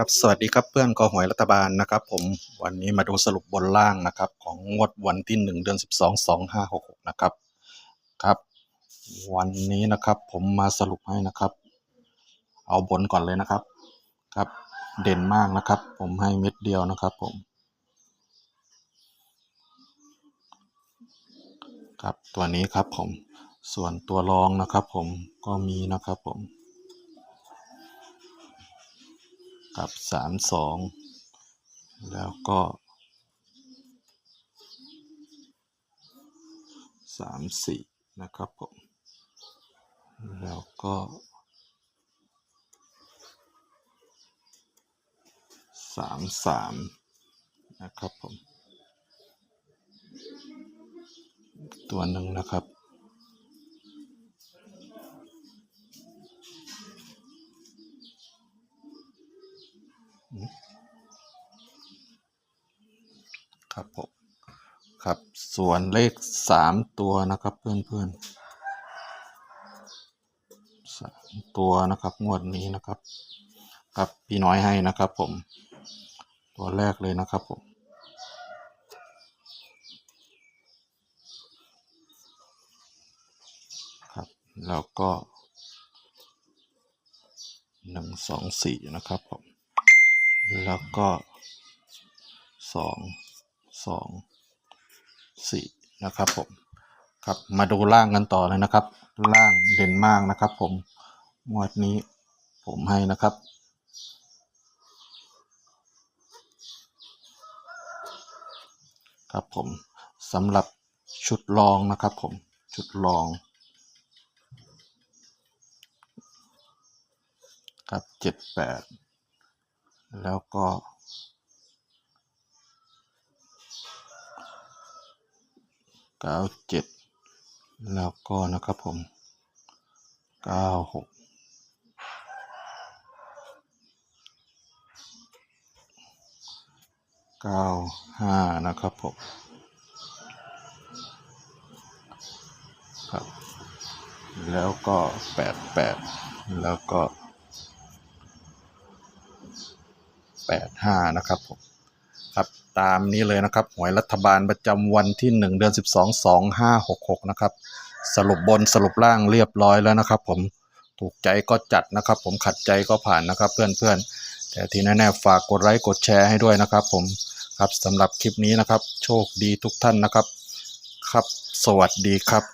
ครับสวัสดีครับเพื่อนกอหวยรัฐบาลนะครับ ผมวันนี้มาดูสรุปบนล่างนะครับ ของงวดวันที่หนึ่งเดือนสิบสองสองห้าหกหกนะครับครับ วันนี้นะครับผมมาสรุปให้นะครับ เอาบนก่อนเลยนะครับครับ เด่นมากนะครับ ผมให้เม็ดเดียวนะครับ ผมครับตัวนี้ครับผมส่วนตัวรองนะครับ ผมก็มีนะครับผม กับสามสองแล้วก็สามสี่นะครับผมแล้วก็สามสามนะครับผม ตัวหนึ่งนะครับ ครับผมครับส่วนเลขสามตัวนะครับเพื่อนเพื่อนสามตัวนะครับงวดนี้นะครับครับพี่น้อยให้นะครับผม ตัวแรกเลยนะครับผมครับแล้วก็หนึ่งสองสี่นะครับผม แล้วก็สองสองสี่นะครับผมครับมาดูล่างกันต่อเลยนะครับ ล่างเด่นมากนะครับ ผมงวดนี้ผมให้นะครับครับผมสำหรับชุดรองนะครับ ผมชุดรองครับเจ็ดแปด แล้วก็ เก้าเจ็ดแล้วก็นะครับผมเก้าหกเก้าห้านะครับผมครับ แล้วก็แปดแปดแล้วก็ แปดห้านะครับผมครับตามนี้เลยนะครับหวยรัฐบาลประจำวันที่หนึ่งเดือนสิบสองสองห้าหกหกนะครับ สรุปบนสรุปล่างเรียบร้อยแล้วนะครับ ผมถูกใจก็จัดนะครับ ผมขัดใจก็ผ่านนะครับ เพื่อนๆ แต่ที่แน่ๆฝากกดไลค์กดแชร์ให้ด้วยนะครับ ผมครับสำหรับคลิปนี้นะครับ โชคดีทุกท่านนะครับ ครับ สวัสดีครับ